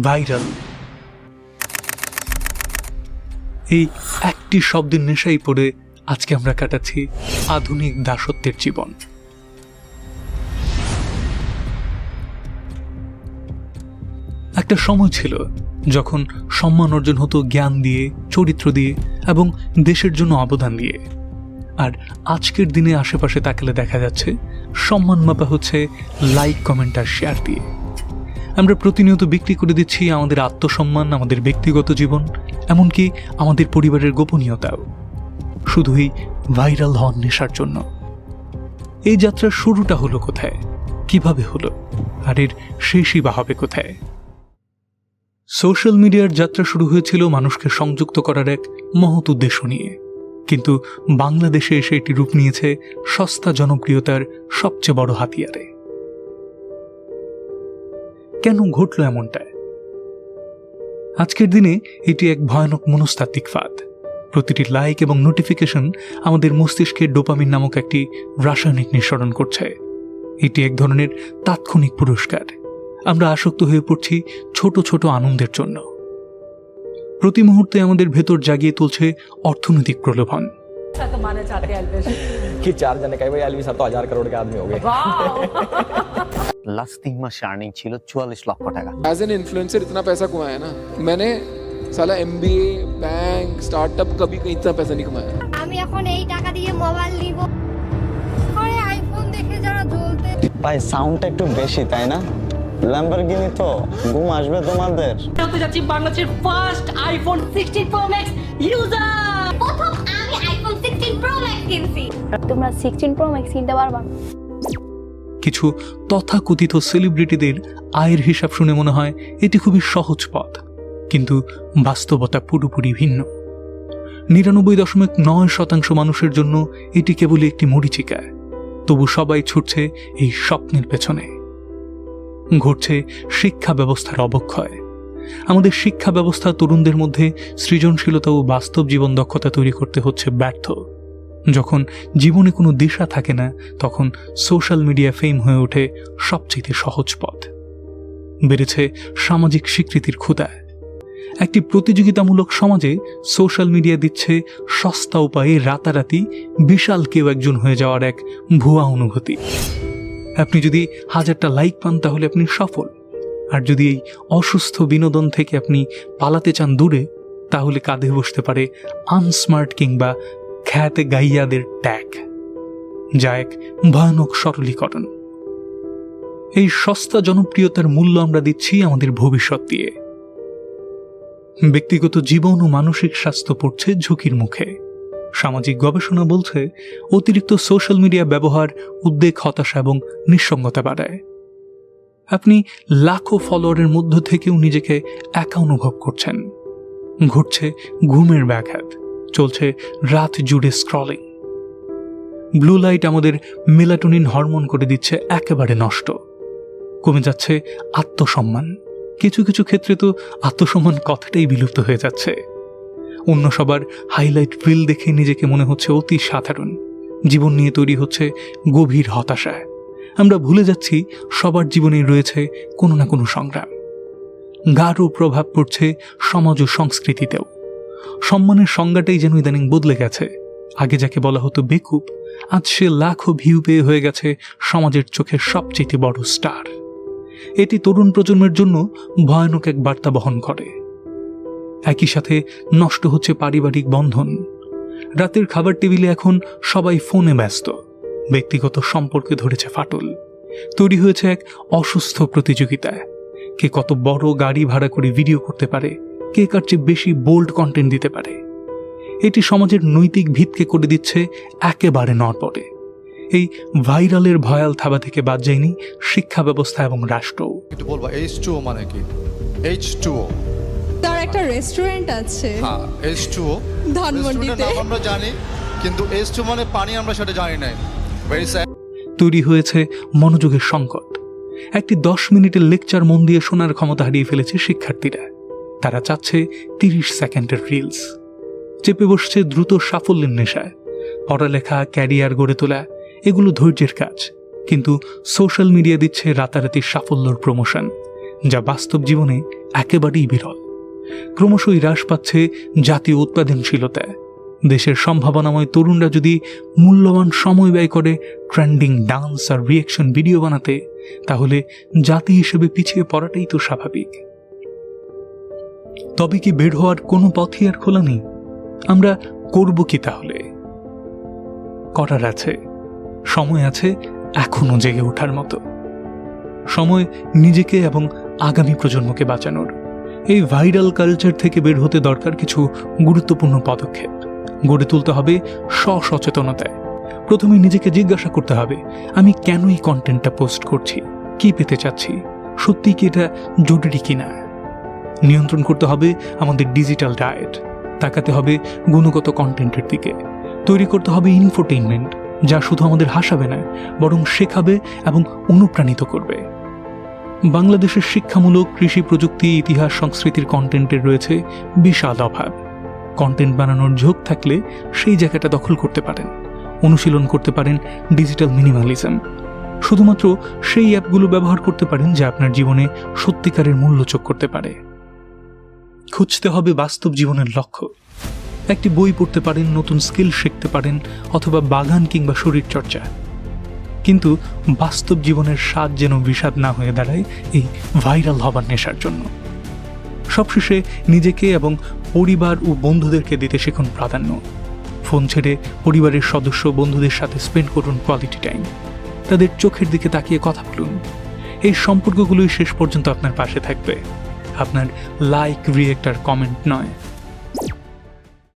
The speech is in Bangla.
ভাইরাল। এই একটি শব্দের নেশাই পড়ে আজকে আমরা কাটাচ্ছি আধুনিক দাসত্বের জীবন। একটা সময় ছিল যখন সম্মান অর্জন হতো জ্ঞান দিয়ে, চরিত্র দিয়ে এবং দেশের জন্য অবদান দিয়ে। আর আজকের দিনে আশেপাশে তাকালে দেখা যাচ্ছে, সম্মান মাপা হচ্ছে লাইক কমেন্ট আর শেয়ার দিয়ে। আমরা প্রতিনিয়ত বিক্রি করে দিচ্ছি আমাদের আত্মসম্মান, আমাদের ব্যক্তিগত জীবন, এমনকি আমাদের পরিবারের গোপনীয়তাও। শুধুই ভাইরাল হন নেশার জন্য। এই যাত্রার শুরুটা হলো কোথায়? কীভাবে হলো? আর এর শেষই বা হবে কোথায়? সোশ্যাল মিডিয়ার যাত্রা শুরু হয়েছিল মানুষকে সংযুক্ত করার এক মহৎ উদ্দেশ্য নিয়ে। কিন্তু বাংলাদেশে এসে এটি রূপ নিয়েছে সস্তা জনপ্রিয়তার সবচেয়ে বড় হাতিয়ারে। কেন ঘটল এমনটা আজকের দিনে এটি এক ভয়ানক মনস্তাত্ত্বিক ফাঁদ প্রতিটি লাইক এবং নোটিফিকেশন আমাদের মস্তিষ্কে ডোপামিন নামক একটি রাসায়নিক নিঃসরণ করছে এটি এক ধরনের তাৎক্ষণিক পুরস্কার আমরা আসক্ত হয়ে পড়ছি ছোট ছোট আনন্দের জন্য প্রতি মুহূর্তে আমাদের ভেতর জাগিয়ে তুলছে অর্থনৈতিক প্রলোভন अच्छा कमाना चाहते हैं एल्विश कि चार जने कहे भाई एलवी साहब तो हजार करोड़ के आदमी हो गए লাস্ট তিন মাসে আর্নিং ছিল চুয়াল্লিশ লক্ষ টাকা। অ্যাজ এন ইনফ্লুয়েন্সার ইতনা পয়সা কমায় না। মানে সালা এমবিএ ব্যাংক স্টার্টআপ কবি ইতনা পয়সা নি কমায় আমি এখন এই টাকা দিয়ে মোবাইল নিব। আরে আইফোন দেখে যারা জ্বলতে ভাই সাউন্ডটা একটু বেশি তাই না? ল্যাম্বরগিনি তো ঘুম আসবে তোমাদের। হতে যাচ্ছি বাংলাদেশের first iPhone 16 pro max user প্রথম আমি আইফোন 16 প্রো ম্যাক্স কিনছি। তোমরা 16 প্রো ম্যাক্স কিনতে পারবা। কিছু তথাকথিত সেলিব্রিটিদের আয়ের হিসাব শুনে মনে হয় এটি খুবই সহজ পথ। কিন্তু বাস্তবতা পুরোপুরি ভিন্ন। নিরানব্বই দশমিক নয় শতাংশ মানুষের জন্য এটি কেবলই একটি মরিচিকা। তবু সবাই ছুটছে এই স্বপ্নের পেছনে। ঘটছে শিক্ষা ব্যবস্থার অবক্ষয়। আমাদের শিক্ষা ব্যবস্থা তরুণদের মধ্যে সৃজনশীলতা ও বাস্তব জীবন দক্ষতা তৈরি করতে হচ্ছে ব্যর্থ। যখন জীবনে কোনো দিশা থাকে না, তখন সোশ্যাল মিডিয়া ফেম হয়ে ওঠে সবচেয়ে সহজ পথ। বেড়েছে সামাজিক স্বীকৃতির ক্ষুদা একটি প্রতিযোগিতামূলক সমাজে সোশ্যাল মিডিয়া দিচ্ছে সস্তা উপায়ে রাতারাতি বিশাল কেউ একজন হয়ে যাওয়ার এক ভুয়া অনুভূতি। আপনি যদি হাজারটা লাইক পান, তাহলে আপনি সফল। আর যদি এই অসুস্থ বিনোদন থেকে আপনি পালাতে চান দূরে, তাহলে কাঁধে বসতে পারে আনস্মার্ট কিংবা খ্যাতে গাইয়াদের ট্যাগ, যা এক ভয়ানক সরলীকরণ। এই সস্তা জনপ্রিয়তার মূল্য আমরা দিচ্ছি আমাদের ভবিষ্যৎ দিয়ে। ব্যক্তিগত জীবন ও মানসিক স্বাস্থ্য পড়ছে ঝুঁকির মুখে। সামাজিক গবেষণা বলছে, অতিরিক্ত সোশ্যাল মিডিয়া ব্যবহার উদ্বেগ, হতাশা এবং নিঃসঙ্গতা বাড়ায়। আপনি লাখো ফলোয়ারের মধ্য থেকেও নিজেকে একা অনুভব করছেন। ঘটছে ঘুমের ব্যাঘাত। চলছে রাত জুড়ে স্ক্রলিং ব্লু লাইট আমাদের মেলাটোনিন হরমোন করে দিচ্ছে একেবারে নষ্ট। কমে যাচ্ছে আত্মসম্মান। কিছু কিছু ক্ষেত্রে তো আত্মসম্মান কথাটাই বিলুপ্ত হয়ে যাচ্ছে। অন্য সবার হাইলাইট রিল দেখে নিজেকে মনে হচ্ছে অতি সাধারণ। জীবন নিয়ে তৈরি হচ্ছে গভীর হতাশা। আমরা ভুলে যাচ্ছি সবার জীবনেই রয়েছে কোনো না কোনো সংগ্রাম। গাঢ় প্রভাব পড়ছে সমাজ ও সংস্কৃতিতেও। সম্মানের সংজ্ঞাটাই যেন ইদানিং বদলে গেছে। আগে যাকে বলা হতো বেকুব, আজ সে লাখো ভিউ পেয়ে হয়ে গেছে সমাজের চোখে সবচেয়ে বড় স্টার। এটি তরুণ প্রজন্মের জন্য ভয়ানক এক বার্তা বহন করে। একই সাথে নষ্ট হচ্ছে পারিবারিক বন্ধন। রাতের খাবার টেবিলে এখন সবাই ফোনে ব্যস্ত। ব্যক্তিগত সম্পর্কে ধরেছে ফাটল। তৈরি হয়েছে এক অসুস্থ প্রতিযোগিতা কে কত বড় গাড়ি ভাড়া করে ভিডিও করতে পারে কে কার চেয়ে বেশি বোল্ড কন্টেন্ট দিতে পারে। এটি সমাজের নৈতিক ভিতকে করে দিচ্ছে একেবারে নড়বড়ে। এই ভাইরালের ভয়াল থাবা থেকে বাদ যায়নি শিক্ষা ব্যবস্থা এবং রাষ্ট্র। একটু বলব এইচ টু মানে কি? এইচ টু তার একটা রেস্টুরেন্ট আছে। হ্যাঁ এইচ টু ধানমন্ডিতে। আমরা জানি কিন্তু এইচ টু মানে পানি আমরা সেটা জানি না তৈরি হয়েছে মনোযোগের সংকট। একটি দশ মিনিটের লেকচার মন দিয়ে শোনার ক্ষমতা হারিয়ে ফেলেছে শিক্ষার্থীরা। তারা চাচ্ছে তিরিশ সেকেন্ডের রিলস চেপে বসছে দ্রুত সাফল্যের নেশায়। পড়ালেখা ক্যারিয়ার গড়ে তোলা, এগুলো ধৈর্যের কাজ। কিন্তু সোশ্যাল মিডিয়া দিচ্ছে রাতারাতি সাফল্যর প্রমোশন যা বাস্তব জীবনে একেবারেই বিরল। ক্রমশই হ্রাস পাচ্ছে জাতীয় উৎপাদনশীলতা দেশের সম্ভাবনাময় তরুণরা যদি মূল্যবান সময় ব্যয় করে ট্রেন্ডিং ডান্স আর রিয়েকশন ভিডিও বানাতে, তাহলে জাতি হিসেবে পিছিয়ে পড়াটাই তো স্বাভাবিক। তবে কি বের হওয়ার কোনো পথই আর খোলা নেই? আমরা করব কি তাহলে? করার আছে, সময় আছে এখনও জেগে ওঠার মতো। সময় নিজেকে এবং আগামী প্রজন্মকে বাঁচানোর। এই ভাইরাল কালচার থেকে বের হতে দরকার কিছু গুরুত্বপূর্ণ পদক্ষেপ। গড়ে তুলতে হবে সচেতনতায় প্রথমে নিজেকে জিজ্ঞাসা করতে হবে, আমি কেন এই কন্টেন্টটা পোস্ট করছি? কি পেতে চাচ্ছি? সত্যি কি এটা জরুরি কিনা? নিয়ন্ত্রণ করতে হবে আমাদের ডিজিটাল ডায়েট তাকাতে হবে গুণগত কন্টেন্টের দিকে। তৈরি করতে হবে ইনফোটেইনমেন্ট যা শুধু আমাদের হাসাবে না, বরং শেখাবে এবং অনুপ্রাণিত করবে। বাংলাদেশের শিক্ষামূলক কৃষি প্রযুক্তি, ইতিহাস, সংস্কৃতির কন্টেন্টের রয়েছে বিশাল অভাব। কন্টেন্ট বানানোর ঝোঁক থাকলে সেই জায়গাটা দখল করতে পারেন। অনুশীলন করতে পারেন ডিজিটাল মিনিমালিজম শুধুমাত্র সেই অ্যাপগুলো ব্যবহার করতে পারেন যা আপনার জীবনে সত্যিকারের মূল্য চোখ করতে পারে। খুঁজতে হবে বাস্তব জীবনের লক্ষ্য। একটি বই পড়তে পারেন, নতুন স্কিল শিখতে পারেন, অথবা বাগান কিংবা শরীরচর্চা। কিন্তু বাস্তব জীবনের স্বাদ যেন বিষাদ না হয়ে দাঁড়ায়, এই ভাইরাল হবার নেশার জন্য। সবশেষে নিজেকে এবং পরিবার ও বন্ধুদেরকে দিতে শিখুন প্রাধান্য। ফোন ছেড়ে পরিবারের সদস্য বন্ধুদের সাথে স্পেন্ড করুন কোয়ালিটি টাইম। তাদের চোখের দিকে তাকিয়ে কথা বলুন। এই সম্পর্কগুলোই শেষ পর্যন্ত আপনার পাশে থাকবে। আপনার লাইক রিয়েক্ট আর কমেন্ট নয়।